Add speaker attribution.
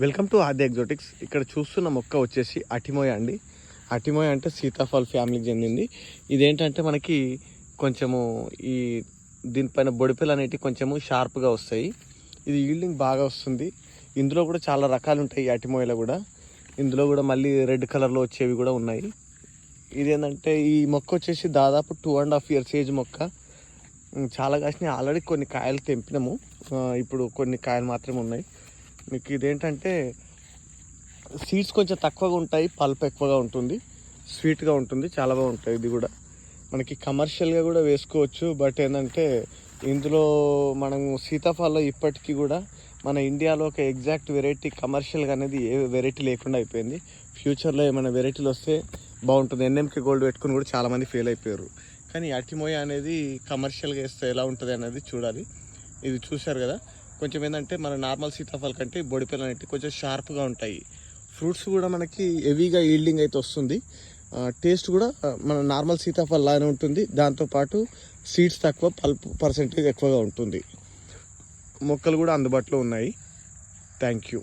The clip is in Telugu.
Speaker 1: వెల్కమ్ టు ఆది ఎగ్జోటిక్స్. ఇక్కడ చూస్తున్న మొక్క వచ్చేసి అటిమోయ అండి. అటిమోయ అంటే సీతాఫల్ ఫ్యామిలీకి చెందింది ఇదేంటంటే మనకి కొంచెము ఈ దీనిపైన బొడిపెలు అనేటివి కొంచెము షార్ప్గా వస్తాయి. ఇది ఈల్డింగ్ బాగా వస్తుంది. ఇందులో కూడా చాలా రకాలు ఉంటాయి అటిమోయలో కూడా. ఇందులో కూడా మళ్ళీ రెడ్ కలర్లో వచ్చేవి కూడా ఉన్నాయి. ఇదేంటంటే ఈ మొక్క వచ్చేసి దాదాపు two and half years age మొక్క. చాలా కాసినాయి ఆల్రెడీ కొన్ని కాయలు తెంపినాము. ఇప్పుడు కొన్ని కాయలు మాత్రమే ఉన్నాయి. మీకు ఇదేంటంటే సీడ్స్ కొంచెం తక్కువగా ఉంటాయి పల్ప్ ఎక్కువగా ఉంటుంది స్వీట్గా ఉంటుంది చాలా బాగుంటుంది ఇది కూడా. మనకి కమర్షియల్గా కూడా వేసుకోవచ్చు బట్ ఏంటంటే ఇందులో మనం సీతాఫలం ఇప్పటికీ కూడా మన ఇండియాలో ఒక ఎగ్జాక్ట్ వెరైటీ కమర్షియల్గా అనేది ఏ వెరైటీ లేకుండా అయిపోయింది. ఫ్యూచర్లో ఏమైనా వెరైటీలు వస్తే బాగుంటుంది. ఎన్ఎంకే గోల్డ్ పెట్టుకుని కూడా చాలామంది ఫెయిల్ అయిపోయారు. కానీ అటిమోయ అనేది కమర్షియల్గా వేస్తే ఎలా ఉంటుంది అనేది చూడాలి. ఇది చూశారు కదా? కొంచెం ఏంటంటే మన నార్మల్ సీతాఫలం కంటే బొడిపిల్ల అనేవి కొంచెం షార్ప్గా ఉంటాయి. ఫ్రూట్స్ కూడా మనకి హెవీగా ఈల్డింగ్ అయితే వస్తుంది. టేస్ట్ కూడా మన నార్మల్ సీతాఫలం లానే ఉంటుంది. దాంతోపాటు సీడ్స్ తక్కువ పల్ప్ పర్సెంటేజ్ ఎక్కువగా ఉంటుంది. మొక్కలు కూడా అందుబాటులో ఉన్నాయి. Thank you.